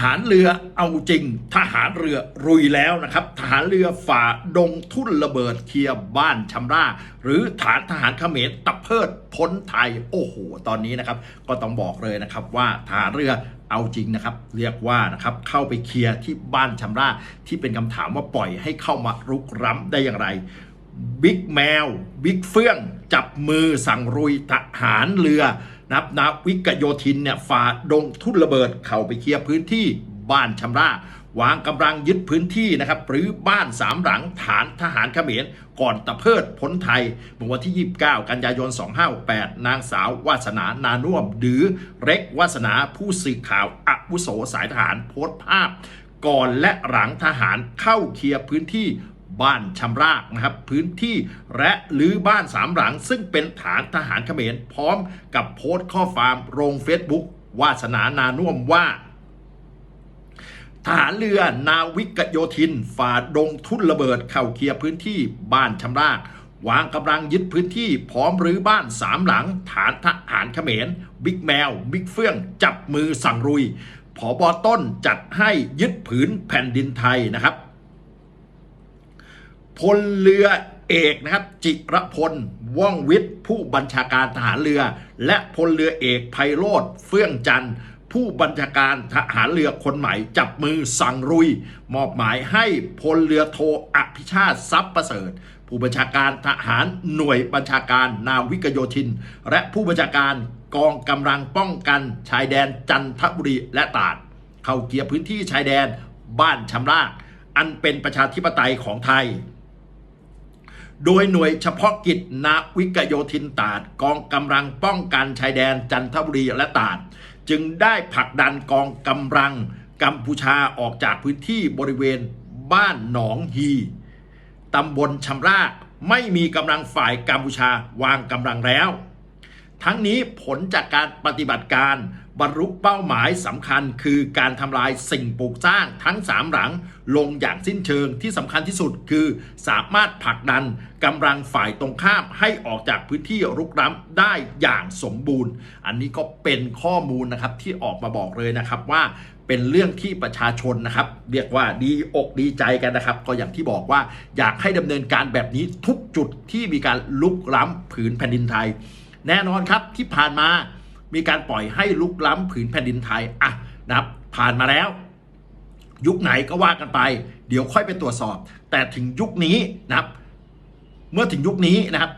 หารเรือเอาจริง ทหารเรือรุยแล้วนะครับ ทหารเรือฝ่าดงทุ่นระเบิดเคลียร์บ้านชำรา หรือฐานทหารเขมรตะเพิดพ้นไทย โอ้โห ตอนนี้นะครับ ก็ต้องบอกเลยนะครับว่าทหารเรือเอาจริงนะครับ เรียกว่านะครับเข้าไปเคลียร์ที่บ้านชำราที่เป็นคำถามว่าปล่อยให้เข้ามารุกร้ำได้อย่างไรบิ๊กแมวบิ๊กเฟื่อง จับมือสั่งรุยทหารเรือ นับนาวิกโยธินเนี่ยฝ่าดงทุ่นระเบิดเข้าไปเคลียร์พื้นที่บ้านชำราวางกำลังยึดพื้นที่นะครับหรือบ้านสามหลังฐานทหารเขมรก่อนตะเพิดพ้นไทยเมื่อวันที่ 29 กันยายน 2568 นางสาววาสนานานุ่มหรือเร็กวาสนาผู้สื่อข่าวอาวุโสสายทหารโพสต์ภาพ ก่อนและหลังทหารเข้าเคลียร์พื้นที่ บ้านชำรากนะครับพื้นที่และหรือบ้านสามหลัง ซึ่งเป็นฐานทหารเขมรพร้อมกับโพสต์ข้อความลงเฟซบุ๊กวาสนานานุ่มว่า ทหารเรือนาวิกโยธิน ฝ่าดงทุ่นระเบิดเข้าเคลียร์พื้นที่บ้านชำราก วางกำลังยึดพื้นที่พร้อมรื้อบ้านสามหลัง ฐานทหารเขมร บิ๊กแมว บิ๊กเฟื่อง จับมือสั่งรุยผอบอต้นจัดให้ยึดผืนแผ่นดินไทยนะครับ พลเรือเอกนะครับจิรพลว่องวิทย์ผู้บัญชาการทหารเรือ และพลเรือเอกไพโรธเฟื่องจันทร์ผู้บัญชาการทหารเรือคนใหม่จับมือสั่งรุย มอบหมายให้พลเรือโทอภิชาติทรัพย์ประเสริฐ ผู้บัญชาการทหารหน่วยบัญชาการนาวิกโยธิน และผู้บัญชาการกองกำลังป้องกันชายแดนจันทบุรีและตราดเข้าเกียร์พื้นที่ชายแดนบ้านชำรากอันเป็นประชาธิปไตยของไทย โดยหน่วยเฉพาะกิจนาวิกโยธินตาดกองกำลังป้องกันชายแดนจันทบุรีและตาดจึงได้ผลักดันกองกำลังกัมพูชาออกจากพื้นที่บริเวณบ้านหนองฮีตำบลชำรากไม่มีกำลังฝ่ายกัมพูชาวางกำลังแล้ว ทั้งนี้ผลจากการปฏิบัติการ บรรลุเป้าหมายสำคัญคือการทำลายสิ่งปลูกสร้างทั้งสามหลังลงอย่างสิ้นเชิงที่สำคัญที่สุดคือสามารถผลักดันกำลังฝ่ายตรงข้ามให้ออกจากพื้นที่รุกร้ำได้อย่างสมบูรณ์ อันนี้ก็เป็นข้อมูลนะครับที่ออกมาบอกเลยนะครับว่าเป็นเรื่องที่ประชาชนนะครับ เรียกว่าดีอกดีใจกันนะครับ ก็อย่างที่บอกว่าอยากให้ดำเนินการแบบนี้ทุกจุดที่มีการลุกล้ำผืนแผ่นดินไทย แน่นอนครับที่ผ่านมา มีการปล่อยให้ลุกล้ำผืนแผ่นดินไทยอะนะครับผ่านมาแล้ว ยุคไหนก็ว่ากันไป เดี๋ยวค่อยไปตรวจสอบ แต่ถึงยุคนี้นะครับ เมื่อถึงยุคนี้นะครับ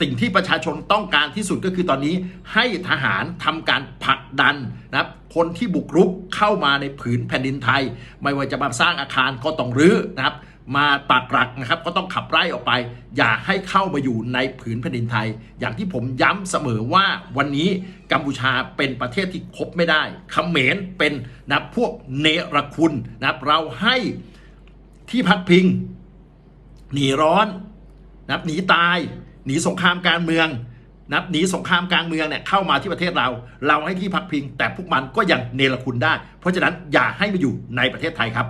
สิ่งที่ประชาชนต้องการที่สุดก็คือตอนนี้ให้ทหารทำการผลักดันนะครับ คนที่บุกรุกเข้ามาในผืนแผ่นดินไทย ไม่ว่าจะมาสร้างอาคารก็ต้องรื้อนะครับ มาปักหลักนะครับ ก็ต้องขับไล่ออกไป อย่าให้เข้ามาอยู่ในผืนแผ่นดินไทย อย่างที่ผมย้ำเสมอว่าวันนี้กัมพูชาเป็นประเทศที่คบไม่ได้เขมรเป็นนะพวกเนรคุณนับเราให้ที่พักพิง หนีร้อนนับหนีตาย หนีสงครามการเมืองนับหนีสงครามกลางเมืองเนี่ยเข้ามาที่ประเทศเรา เราให้ที่พักพิง แต่พวกมันก็ยังเนรคุณได้ เพราะฉะนั้นอย่าให้มาอยู่ในประเทศไทยครับ